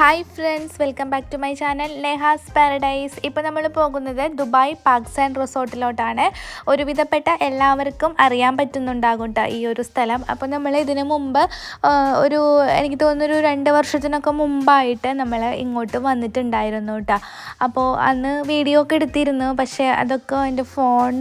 Hi friends welcome back to my channel Neha's paradise ഇപ്പോൾ നമ്മൾ പോകുന്നത് ദുബായ് പാക്സ് ആൻഡ് റിസോർട്ടിലോട്ടാണ്. ഒരുവിധപ്പെട്ട എല്ലാവർക്കും അറിയാൻ പറ്റുന്നുണ്ടാകും ഈ ഒരു സ്ഥലം. അപ്പോൾ നമ്മൾ ഇതിനു മുമ്പ് ഒരു എനിക്ക് തോന്നുന്നൊരു രണ്ട് വർഷത്തിനൊക്കെ മുമ്പായിട്ട് നമ്മൾ ഇങ്ങോട്ട് വന്നിട്ടുണ്ടായിരുന്നു കേട്ടോ അപ്പോൾ അന്ന് വീഡിയോ ഒക്കെ എടുത്തിരുന്നു പക്ഷേ അതൊക്കെ എന്റെ ഫോൺ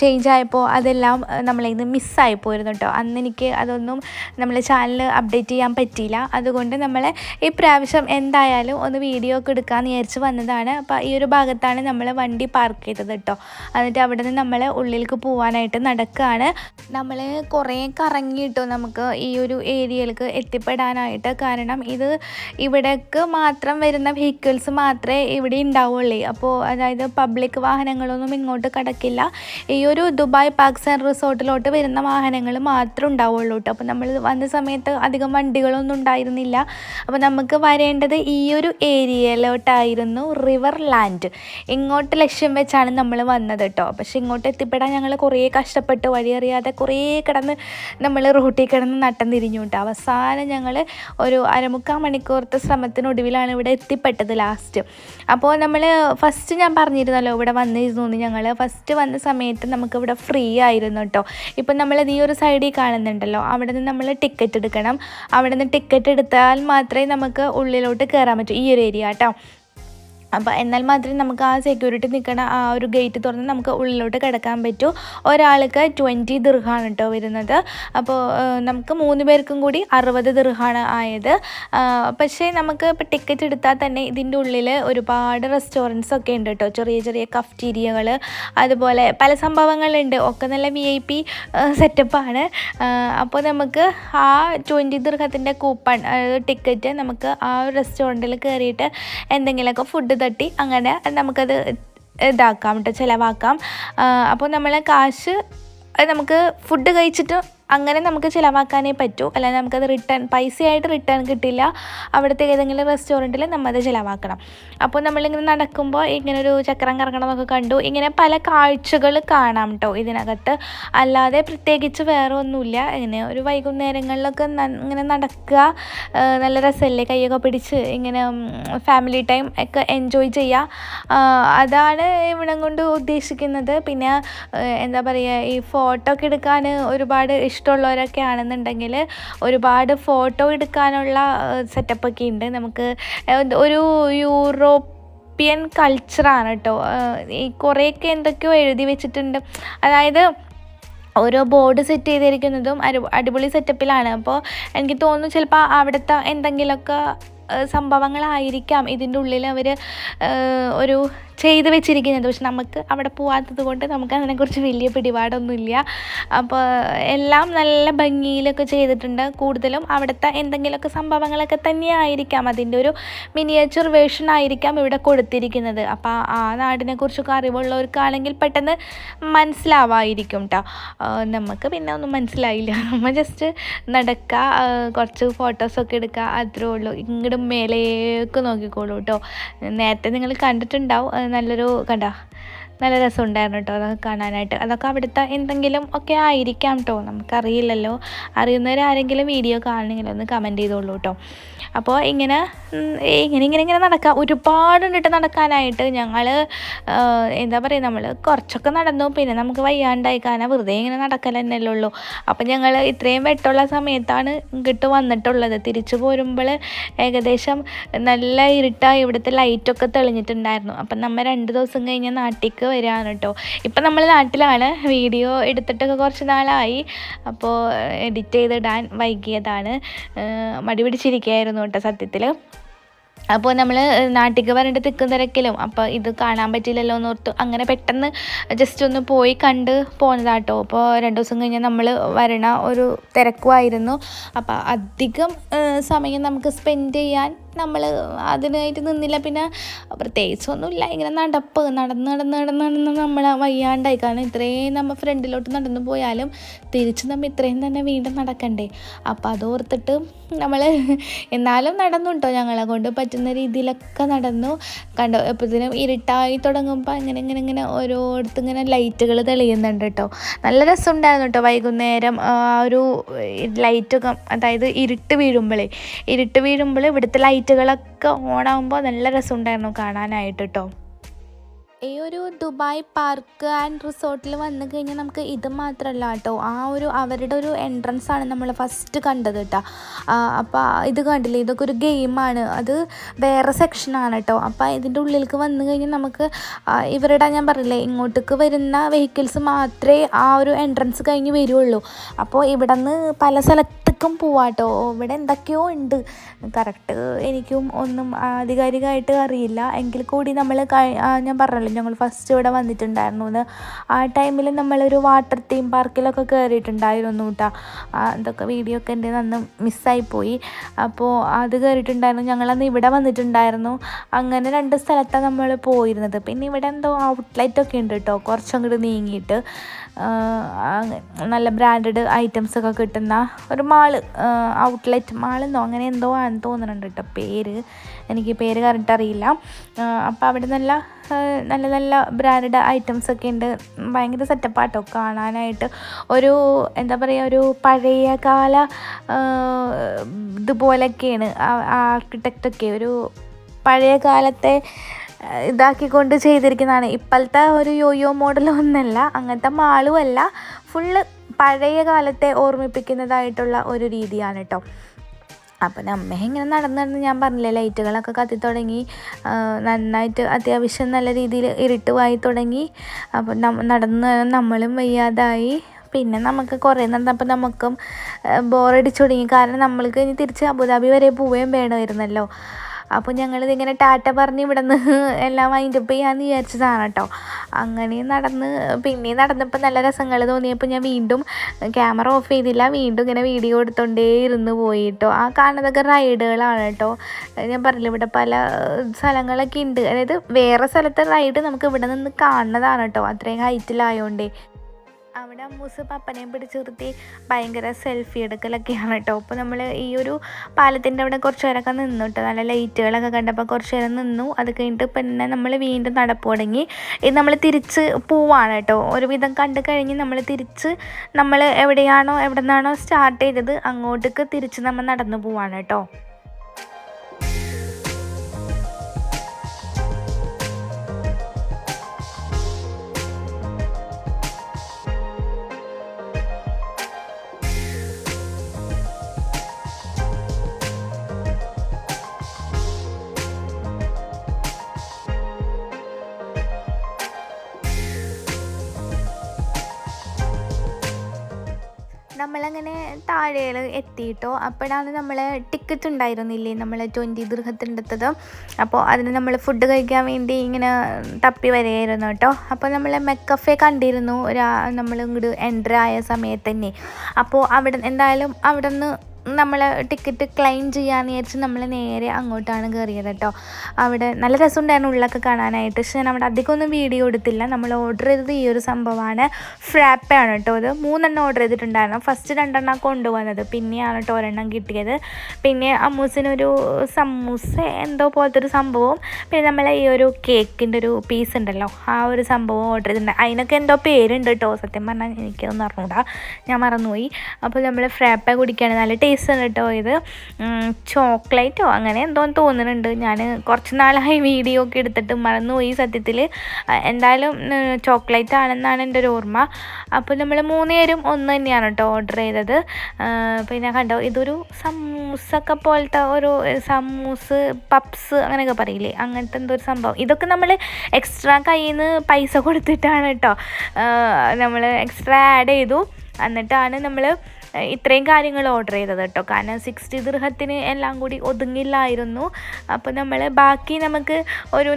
ചേഞ്ച് ആയപ്പോൾ അതെല്ലാം നമ്മളിന്ന് മിസ്സായി പോയിരുന്നു കേട്ടോ അന്ന് എനിക്ക് അതൊന്നും നമ്മൾ ചാനൽ അപ്ഡേറ്റ് ചെയ്യാൻ പറ്റിയില്ല. അതുകൊണ്ട് നമ്മളെ ഈ പ്രാവശ്യം എന്തായാലും ഒന്ന് വീഡിയോ ഒക്കെ എടുക്കാമെന്ന് വിചാരിച്ച് വന്നതാണ്. അപ്പോൾ ഈ ഒരു ഭാഗത്താണ് നമ്മൾ വണ്ടി പാർക്ക് ചെയ്തത് കേട്ടോ എന്നിട്ട് അവിടെ നിന്ന് നമ്മൾ ഉള്ളിലേക്ക് പോകാനായിട്ട് നടക്കുകയാണ് നമ്മൾ കുറേ കറങ്ങിയിട്ടോ നമുക്ക് ഈ ഒരു ഏരിയയിലേക്ക് എത്തിപ്പെടാനായിട്ട്. കാരണം ഇത് ഇവിടേക്ക് മാത്രം വരുന്ന വെഹിക്കിൾസ് മാത്രമേ ഇവിടെ ഉണ്ടാവുള്ളൂ അപ്പോൾ അതായത് പബ്ലിക് വാഹനങ്ങളൊന്നും ഇങ്ങോട്ട് കടക്കില്ല. ഈ ഒരു ദുബായ് പാർക്സ് ആൻഡ് റിസോർട്ടിലോട്ട് വരുന്ന വാഹനങ്ങൾ മാത്രം ഉണ്ടാവുള്ളൂ കേട്ടോ അപ്പോൾ നമ്മൾ വന്ന സമയത്ത് അധികം വണ്ടികളൊന്നും ഉണ്ടായിരുന്നില്ല. അപ്പോൾ നമുക്ക് വരേണ്ടത് ഈ ഒരു ഏരിയയിലോട്ടായിരുന്നു റിവർ ലാൻഡ് ഇങ്ങോട്ട് ലക്ഷ്യം വെച്ചാണ് നമ്മൾ വന്നത് കേട്ടോ പക്ഷെ ഇങ്ങോട്ട് എത്തിപ്പെടാൻ ഞങ്ങൾ കുറേ കഷ്ടപ്പെട്ട്. വഴിയറിയാതെ കുറേ കിടന്ന് നമ്മൾ റൂട്ടിൽ കിടന്ന് നട്ടം തിരിഞ്ഞു കേട്ടോ അവസാനം ഞങ്ങൾ ഒരു അരമുക്കാൽ മണിക്കൂറത്തെ ശ്രമത്തിനൊടുവിലാണ് ഇവിടെ എത്തിപ്പെട്ടത് ലാസ്റ്റ് അപ്പോൾ നമ്മൾ ഫസ്റ്റ് ഞാൻ പറഞ്ഞിരുന്നല്ലോ ഇവിടെ വന്നിരുന്നു ഞങ്ങൾ ഫസ്റ്റ് വന്ന സമയത്ത് നമുക്കിവിടെ ഫ്രീ ആയിരുന്നു കേട്ടോ ഇപ്പം നമ്മളത് ഈ ഒരു സൈഡിൽ കാണുന്നുണ്ടല്ലോ. അവിടെ നിന്ന് നമ്മൾ ടിക്കറ്റ് എടുക്കണം. അവിടെ നിന്ന് ടിക്കറ്റ് എടുത്താൽ മാത്രമേ നമുക്ക് ഉള്ളിലോട്ട് കയറാൻ പറ്റും. ഈ ഒരു ഏരിയ കേട്ടോ അപ്പോൾ എന്നാൽ മാത്രമേ നമുക്ക് ആ സെക്യൂരിറ്റി നിൽക്കണ ആ ഒരു ഗേറ്റ് തുറന്ന് നമുക്ക് ഉള്ളിലോട്ട് കിടക്കാൻ പറ്റൂ. ഒരാൾക്ക് ട്വന്റി ദീർഘമാണ് കേട്ടോ വരുന്നത്. അപ്പോൾ നമുക്ക് മൂന്ന് പേർക്കും കൂടി അറുപത് ദീർഘമാണ് ആയത്. പക്ഷേ നമുക്ക് ഇപ്പോൾ ടിക്കറ്റ് എടുത്താൽ തന്നെ ഇതിന്റെ ഉള്ളിൽ ഒരുപാട് റെസ്റ്റോറന്റ്സ് ഒക്കെ ഉണ്ട് കേട്ടോ ചെറിയ ചെറിയ കഫ്റ്റീരിയകൾ അതുപോലെ പല സംഭവങ്ങളുണ്ട്. ഒക്കെ നല്ല വി ഐ പി സെറ്റപ്പാണ് അപ്പോൾ നമുക്ക് ആ ട്വന്റി ദീർഘത്തിന്റെ കൂപ്പൺ ടിക്കറ്റ് നമുക്ക് ആ റെസ്റ്റോറന്റിൽ കയറിയിട്ട് എന്തെങ്കിലുമൊക്കെ ഫുഡ് തട്ടി അങ്ങനെ നമുക്കത് ഇതാക്കാം കേട്ടോ ചിലവാക്കാം. അപ്പോൾ നമ്മളെ കാശ് നമുക്ക് ഫുഡ് കഴിച്ചിട്ട് അങ്ങനെ നമുക്ക് ചിലവാക്കാനേ പറ്റൂ. അല്ലാതെ നമുക്കത് റിട്ടേൺ പൈസയായിട്ട് റിട്ടേൺ കിട്ടില്ല. അവിടുത്തെ ഏതെങ്കിലും റെസ്റ്റോറന്റിൽ നമ്മത് ചിലവാക്കണം. അപ്പോൾ നമ്മളിങ്ങനെ നടക്കുമ്പോൾ ഇങ്ങനെ ഒരു ചക്രം കറങ്ങണമൊക്കെ കണ്ടു. ഇങ്ങനെ പല കാഴ്ചകൾ കാണാം കേട്ടോ ഇതിനകത്ത്. അല്ലാതെ പ്രത്യേകിച്ച് വേറെ ഒന്നുമില്ല ഇങ്ങനെ ഒരു വൈകുന്നേരങ്ങളിലൊക്കെ ഇങ്ങനെ നടക്കുക നല്ല രസമല്ലേ? കൈയൊക്കെ പിടിച്ച് ഇങ്ങനെ ഫാമിലി ടൈം ഒക്കെ എൻജോയ് ചെയ്യുക. അതാണ് ഇവിടം കൊണ്ട് ഉദ്ദേശിക്കുന്നത്. പിന്നെ എന്താ പറയുക ഈ ഫോട്ടോ ഒക്കെ എടുക്കാൻ ഒരുപാട് ഇഷ്ടമുള്ളവരൊക്കെ ആണെന്നുണ്ടെങ്കിൽ ഒരുപാട് ഫോട്ടോ എടുക്കാനുള്ള സെറ്റപ്പ് ഒക്കെ ഉണ്ട്. നമുക്ക് ഒരു ഒരു യൂറോപ്യൻ കൾച്ചറാണ് കേട്ടോ. ഈ കുറേയൊക്കെ എന്തൊക്കെയോ എഴുതി വെച്ചിട്ടുണ്ട്. അതായത് ഓരോ ബോർഡ് സെറ്റ് ചെയ്തിരിക്കുന്നതും അരു അടിപൊളി സെറ്റപ്പിലാണ് അപ്പോൾ എനിക്ക് തോന്നുന്നു ചിലപ്പോൾ അവിടുത്തെ എന്തെങ്കിലുമൊക്കെ സംഭവങ്ങളായിരിക്കാം. ഇതിന്റെ ഉള്ളിൽ അവർ ഒരു ചെയ്ത് വെച്ചിരിക്കുന്നത്. പക്ഷെ നമുക്ക് അവിടെ പോകാത്തത് കൊണ്ട് നമുക്ക് അതിനെക്കുറിച്ച് വലിയ പിടിപാടൊന്നുമില്ല. അപ്പോൾ എല്ലാം നല്ല ഭംഗിയിലൊക്കെ ചെയ്തിട്ടുണ്ട്. കൂടുതലും അവിടുത്തെ എന്തെങ്കിലുമൊക്കെ സംഭവങ്ങളൊക്കെ തന്നെയായിരിക്കാം. അതിന്റെ ഒരു മിനിയേച്ചർ വേർഷൻ ആയിരിക്കാം ഇവിടെ കൊടുത്തിരിക്കുന്നത്. അപ്പോൾ ആ നാടിനെക്കുറിച്ചൊക്കെ അറിവുള്ളവർക്കാണെങ്കിൽ പെട്ടെന്ന് മനസ്സിലാവായിരിക്കും കേട്ടോ നമുക്ക് പിന്നെ ഒന്നും മനസ്സിലായില്ല. നമ്മൾ ജസ്റ്റ് നടക്കുക കുറച്ച് ഫോട്ടോസൊക്കെ എടുക്കുക അത്രേ ഉള്ളൂ. ഇങ്ങോട്ടും മേലേക്ക് നോക്കിക്കോളൂ കേട്ടോ നേരത്തെ നിങ്ങൾ കണ്ടിട്ടുണ്ടാവും. നല്ലൊരു കണ്ട. നല്ല രസമുണ്ടായിരുന്നു കേട്ടോ അതൊക്കെ കാണാനായിട്ട്. അതൊക്കെ അവിടുത്തെ എന്തെങ്കിലും ഒക്കെ ആയിരിക്കാം കേട്ടോ നമുക്കറിയില്ലല്ലോ. അറിയുന്നവരാരെങ്കിലും വീഡിയോ കാണണമെങ്കിൽ ഒന്ന് കമന്റ് ചെയ്തോളൂ കേട്ടോ അപ്പോൾ ഇങ്ങനെ ഇങ്ങനെ ഇങ്ങനെ ഇങ്ങനെ നടക്കാം. ഒരുപാടുണ്ടിട്ട് നടക്കാനായിട്ട് ഞങ്ങൾ എന്താ പറയുക നമ്മൾ കുറച്ചൊക്കെ നടന്നു. പിന്നെ നമുക്ക് വയ്യാണ്ടായി കാരണം വെറുതെ ഇങ്ങനെ നടക്കൽ തന്നെയല്ലേ ഉള്ളൂ അപ്പം ഞങ്ങൾ ഇത്രയും വെട്ടമുള്ള സമയത്താണ് ഇങ്ങോട്ട് വന്നിട്ടുള്ളത്. തിരിച്ചു പോരുമ്പോൾ ഏകദേശം നല്ല ഇരുട്ടായി ഇവിടുത്തെ ലൈറ്റൊക്കെ തെളിഞ്ഞിട്ടുണ്ടായിരുന്നു. അപ്പം നമ്മൾ രണ്ട് ദിവസം കഴിഞ്ഞ് നാട്ടിലേക്ക് വരികയാണ് കേട്ടോ ഇപ്പം നമ്മൾ നാട്ടിലാണ്. വീഡിയോ എടുത്തിട്ടൊക്കെ കുറച്ച് നാളായി. അപ്പോൾ എഡിറ്റ് ചെയ്തിടാൻ വൈകിയതാണ്. മടി പിടിച്ചിരിക്കുകയായിരുന്നു കേട്ടോ സത്യത്തിൽ അപ്പോൾ നമ്മൾ നാട്ടിലേക്ക് വരേണ്ട തിക്കും തിരക്കിലും. അപ്പോൾ ഇത് കാണാൻ പറ്റില്ലല്ലോ എന്ന് ഓർത്തു അങ്ങനെ പെട്ടെന്ന് ജസ്റ്റ് ഒന്ന് പോയി കണ്ട് പോന്നതാട്ടോ. അപ്പോൾ രണ്ട് ദിവസം കഴിഞ്ഞ് നമ്മൾ വരണ ഒരു തിരക്കുമായിരുന്നു അപ്പോൾ അധികം സമയം നമുക്ക് സ്പെൻഡ് ചെയ്യാൻ നമ്മൾ അതിനായിട്ട് നിന്നില്ല. പിന്നെ പ്രത്യേകിച്ചൊന്നുമില്ല. ഇങ്ങനെ നടപ്പ് നടന്ന് നടന്ന് നടന്ന് നടന്ന് നമ്മൾ വയ്യാണ്ടായി. കാരണം ഇത്രയും നമ്മൾ ഫ്രണ്ടിലോട്ട് നടന്നു പോയാലും തിരിച്ച് നമ്മൾ ഇത്രയും തന്നെ വീണ്ടും നടക്കണ്ടേ. അപ്പം അത് ഓർത്തിട്ട് നമ്മൾ എന്നാലും നടന്നു കേട്ടോ ഞങ്ങളെ കൊണ്ട് പറ്റുന്ന രീതിയിലൊക്കെ നടന്നു. കണ്ടോ? എപ്പോഴത്തേനും ഇരുട്ടായി തുടങ്ങുമ്പോൾ ഇങ്ങനെ ഇങ്ങനെ ഇങ്ങനെ ഓരോരുത്തർ ഇങ്ങനെ ലൈറ്റുകൾ തെളിയുന്നുണ്ട് കേട്ടോ നല്ല രസമുണ്ടായിരുന്നു കേട്ടോ വൈകുന്നേരം. ആ ഒരു ലൈറ്റൊക്കെ അതായത് ഇരുട്ട് വീഴുമ്പോഴേ ഇരുട്ട് വീഴുമ്പോൾ ഇവിടുത്തെ ലൈറ്റ് ലൈറ്റുകളൊക്കെ ഓണാകുമ്പോൾ നല്ല രസമുണ്ടായിരുന്നു കാണാനായിട്ട് കേട്ടോ ഈ ഒരു ദുബായ് പാർക്ക് ആൻഡ് റിസോർട്ടിൽ വന്നു കഴിഞ്ഞാൽ നമുക്ക് ഇത് മാത്രമല്ല കേട്ടോ ആ ഒരു അവരുടെ ഒരു എൻട്രൻസ് ആണ് നമ്മൾ ഫസ്റ്റ് കണ്ടത് കേട്ടോ അപ്പോൾ ഇത് കണ്ടില്ലേ? ഇതൊക്കെ ഒരു ഗെയിമാണ് അത് വേറെ സെക്ഷനാണ് കേട്ടോ അപ്പോൾ ഇതിന്റെ ഉള്ളിലേക്ക് വന്നു കഴിഞ്ഞാൽ നമുക്ക് ഇവരുടെ ഞാൻ പറഞ്ഞില്ലേ ഇങ്ങോട്ടേക്ക് വരുന്ന വെഹിക്കിൾസ് മാത്രമേ ആ ഒരു എൻട്രൻസ് കഴിഞ്ഞ് വരുള്ളൂ. അപ്പോൾ ഇവിടെ നിന്ന് പല സ്ഥലത്തേക്കും പോവാട്ടോ. ഇവിടെ എന്തൊക്കെയോ ഉണ്ട്. കറക്റ്റ് എനിക്കും ഒന്നും ആധികാരികമായിട്ട് അറിയില്ല. എങ്കിൽ കൂടി നമ്മൾ ഞാൻ പറഞ്ഞല്ലോ ഞങ്ങൾ ഫസ്റ്റ് ഇവിടെ വന്നിട്ടുണ്ടായിരുന്നു എന്ന്. ആ ടൈമിൽ നമ്മളൊരു വാട്ടർ തീം പാർക്കിലൊക്കെ കയറിയിട്ടുണ്ടായിരുന്നു കേട്ടോ അതൊക്കെ വീഡിയോ ഒക്കെ എന്റെ നന്ന് മിസ്സായിപ്പോയി അപ്പോൾ അത് കയറിയിട്ടുണ്ടായിരുന്നു ഞങ്ങളന്ന് ഇവിടെ വന്നിട്ടുണ്ടായിരുന്നു. അങ്ങനെ രണ്ട് സ്ഥലത്താണ് നമ്മൾ പോയിരുന്നത്. പിന്നെ ഇവിടെ എന്തോ ഔട്ട്ലെറ്റ് ഒക്കെ ഉണ്ട് കേട്ടോ കുറച്ചങ്ങോട്ട് നീങ്ങിയിട്ട്. നല്ല ബ്രാൻഡഡ് ഐറ്റംസ് ഒക്കെ കിട്ടുന്ന ഒരു മാൾ ഔട്ട്ലെറ്റ് മാളെന്നോ അങ്ങനെ എന്തോ ആണെന്ന് തോന്നുന്നുണ്ട് കേട്ടോ പേര്. എനിക്ക് പേര് കറക്റ്റ് അറിയില്ല. അപ്പോൾ അവിടെ നല്ല നല്ല നല്ല ബ്രാൻഡഡ് ഐറ്റംസ് ഒക്കെ ഉണ്ട്. ഭയങ്കര സെറ്റപ്പാട്ടോ കാണാനായിട്ട് ഒരു എന്താ പറയുക ഒരു പഴയ കാല ഇതുപോലൊക്കെയാണ് ആർക്കിടെക്റ്റൊക്കെ ഒരു പഴയ കാലത്തെ ഇതാക്കിക്കൊണ്ട് ചെയ്തിരിക്കുന്നതാണ്. ഇപ്പോഴത്തെ ഒരു യോയോ മോഡലൊന്നല്ല അങ്ങനത്തെ മാളുമല്ല ഫുള്ള് പഴയ കാലത്തെ ഓർമ്മിപ്പിക്കുന്നതായിട്ടുള്ള ഒരു രീതിയാണ് കേട്ടോ അപ്പം നമ്മ ഇങ്ങനെ നടന്നു നടന്ന് ഞാൻ പറഞ്ഞില്ലേ ലൈറ്റുകളൊക്കെ കത്തി തുടങ്ങി നന്നായിട്ട് അത്യാവശ്യം നല്ല രീതിയിൽ ഇരുട്ടുമായി തുടങ്ങി. അപ്പം നടന്ന് നമ്മളും വയ്യാതായി. പിന്നെ നമുക്ക് കുറേ നടന്നപ്പോൾ നമുക്കും ബോറടിച്ചു തുടങ്ങി കാരണം നമ്മൾക്ക് ഇനി തിരിച്ച് അബുദാബി വരെ പോവുകയും വേണമായിരുന്നല്ലോ. അപ്പോൾ ഞങ്ങളിതിങ്ങനെ ടാറ്റ പറഞ്ഞ് ഇവിടെ നിന്ന് എല്ലാം വൈൻഡപ്പ് ചെയ്യാമെന്ന് വിചാരിച്ചതാണ് കേട്ടോ അങ്ങനെ നടന്ന് പിന്നെ നടന്നപ്പോൾ നല്ല രസങ്ങൾ തോന്നിയപ്പോൾ ഞാൻ വീണ്ടും ക്യാമറ ഓഫ് ചെയ്തില്ല. വീണ്ടും ഇങ്ങനെ വീഡിയോ എടുത്തോണ്ടേ ഇരുന്ന് പോയി കേട്ടോ ആ കാണുന്നതൊക്കെ റൈഡുകളാണ് കേട്ടോ ഞാൻ പറഞ്ഞില്ല ഇവിടെ പല സ്ഥലങ്ങളൊക്കെ ഉണ്ട് അതായത് വേറെ സ്ഥലത്തെ റൈഡ് നമുക്ക് ഇവിടെ നിന്ന് കാണുന്നതാണ് കേട്ടോ അത്രയും ഹൈറ്റിലായോണ്ടേ അവിടെ അമ്മൂസ് പപ്പനെയും പിടിച്ച് നിർത്തി ഭയങ്കര സെൽഫി എടുക്കലൊക്കെയാണ് കേട്ടോ. അപ്പോൾ നമ്മൾ ഈ ഒരു പാലത്തിന്റെ അവിടെ കുറച്ച് നേരമൊക്കെ നിന്നു കേട്ടോ. നല്ല ലൈറ്റുകളൊക്കെ കണ്ടപ്പോൾ കുറച്ച് നേരം നിന്നു. അത് കഴിഞ്ഞിട്ട് പിന്നെ നമ്മൾ വീണ്ടും നടപ്പ് തുടങ്ങി ഇത് നമ്മൾ തിരിച്ച് പോവാണ് കേട്ടോ. ഒരുവിധം കണ്ട് കഴിഞ്ഞ് നമ്മൾ തിരിച്ച് നമ്മൾ എവിടെയാണോ എവിടെ നിന്നാണോ സ്റ്റാർട്ട് ചെയ്തത് അങ്ങോട്ടേക്ക് തിരിച്ച് നമ്മൾ നടന്നു പോവാണ് കേട്ടോ. നമ്മളങ്ങനെ താഴെ എത്തിയിട്ടോ. അപ്പോഴാണ് നമ്മൾ ടിക്കറ്റ് ഉണ്ടായിരുന്നില്ലേ നമ്മൾ ട്വന്റി ദൃഹത്തിന്റെത്തത്. അപ്പോൾ അതിന് നമ്മൾ ഫുഡ് കഴിക്കാൻ വേണ്ടി ഇങ്ങനെ തപ്പി വരികയായിരുന്നു കേട്ടോ. അപ്പോൾ നമ്മൾ മെക്കഫെ കണ്ടിരുന്നു. നമ്മൾ ഇങ്ങോട്ട് എൻട്രി ആയ സമയത്ത് തന്നെ അപ്പോൾ അവിടെ എന്തായാലും അവിടെ നിന്ന് നമ്മൾ ടിക്കറ്റ് ക്ലെയിം ചെയ്യാമെന്ന് വിചാരിച്ച് നമ്മൾ നേരെ അങ്ങോട്ടാണ് കയറിയത് കേട്ടോ. അവിടെ നല്ല രസമുണ്ടായിരുന്നു ഉള്ളൊക്കെ കാണാനായിട്ട്. പക്ഷെ ഞാൻ അവിടെ അധികമൊന്നും വീഡിയോ എടുത്തില്ല. നമ്മൾ ഓർഡർ ചെയ്തത് ഈ ഒരു സംഭവമാണ് ഫ്രാപ്പാണ് കേട്ടോ ഇത്. മൂന്നെണ്ണം ഓർഡർ ചെയ്തിട്ടുണ്ടായിരുന്നു. ഫസ്റ്റ് രണ്ടെണ്ണം കൊണ്ടുവന്നത്. പിന്നെയാണ് കേട്ടോ ഒരെണ്ണം കിട്ടിയത്. പിന്നെ അമ്മൂസിനൊരു സമൂസ എന്തോ പോലത്തെ ഒരു സംഭവം പിന്നെ നമ്മൾ ഈ ഒരു കേക്കിന്റെ ഒരു പീസ് ഉണ്ടല്ലോ. ആ ഒരു സംഭവം ഓർഡർ ചെയ്തിട്ടുണ്ട്. അതിനൊക്കെ എന്തോ പേരുണ്ട് കേട്ടോ. സത്യം പറഞ്ഞാൽ എനിക്കൊന്നും അറിഞ്ഞൂടാ. ഞാൻ മറന്നുപോയി. അപ്പോൾ നമ്മൾ ഫ്രാപ്പ കുടിക്കുകയാണ്. നല്ല ടേസ്റ്റ് ആണ് കേട്ടോ ഇത്. ചോക്ലേറ്റോ അങ്ങനെ എന്തോ തോന്നുന്നുണ്ട്. ഞാൻ കുറച്ച് നാളായി വീഡിയോ ഒക്കെ എടുത്തിട്ട് മറന്നുപോയി സത്യത്തിൽ എന്തായാലും ചോക്ലേറ്റ് ആണെന്നാണ് എന്റെ ഒരു ഓർമ്മ. അപ്പോൾ നമ്മൾ മൂന്ന് പേരും ഒന്ന് തന്നെയാണ് കേട്ടോ ഓർഡർ ചെയ്തത്. പിന്നെ കണ്ടോ ഇതൊരു സമൂസൊക്കെ പോലത്തെ ഒരു സമൂസ് പപ്സ് അങ്ങനെയൊക്കെ പറയില്ലേ? അങ്ങനത്തെ എന്തോ ഒരു സംഭവം. ഇതൊക്കെ നമ്മൾ എക്സ്ട്രാ കയ്യിൽ നിന്ന് പൈസ കൊടുത്തിട്ടാണ് കേട്ടോ നമ്മൾ എക്സ്ട്രാ ആഡ് ചെയ്തു. എന്നിട്ടാണ് നമ്മൾ ഇത്രയും കാര്യങ്ങൾ ഓർഡർ ചെയ്തത് കേട്ടോ. കാരണം സിക്സ്റ്റി ദൃഹത്തിന് എല്ലാം കൂടി ഒതുങ്ങില്ലായിരുന്നു. അപ്പോൾ നമ്മൾ ബാക്കി നമുക്ക് ഒരു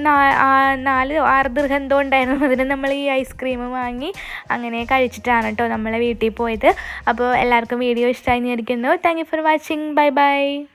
നാല് ആറ് ദൃഹം എന്തോ ഉണ്ടായിരുന്നു. അതിന് നമ്മൾ ഈ ഐസ്ക്രീം വാങ്ങി അങ്ങനെ കഴിച്ചിട്ടാണ് കേട്ടോ നമ്മളെ വീട്ടിൽ പോയത്. അപ്പോൾ എല്ലാവർക്കും വീഡിയോ ഇഷ്ടമായി വിചാരിക്കുന്നു. Thank you for watching bye bye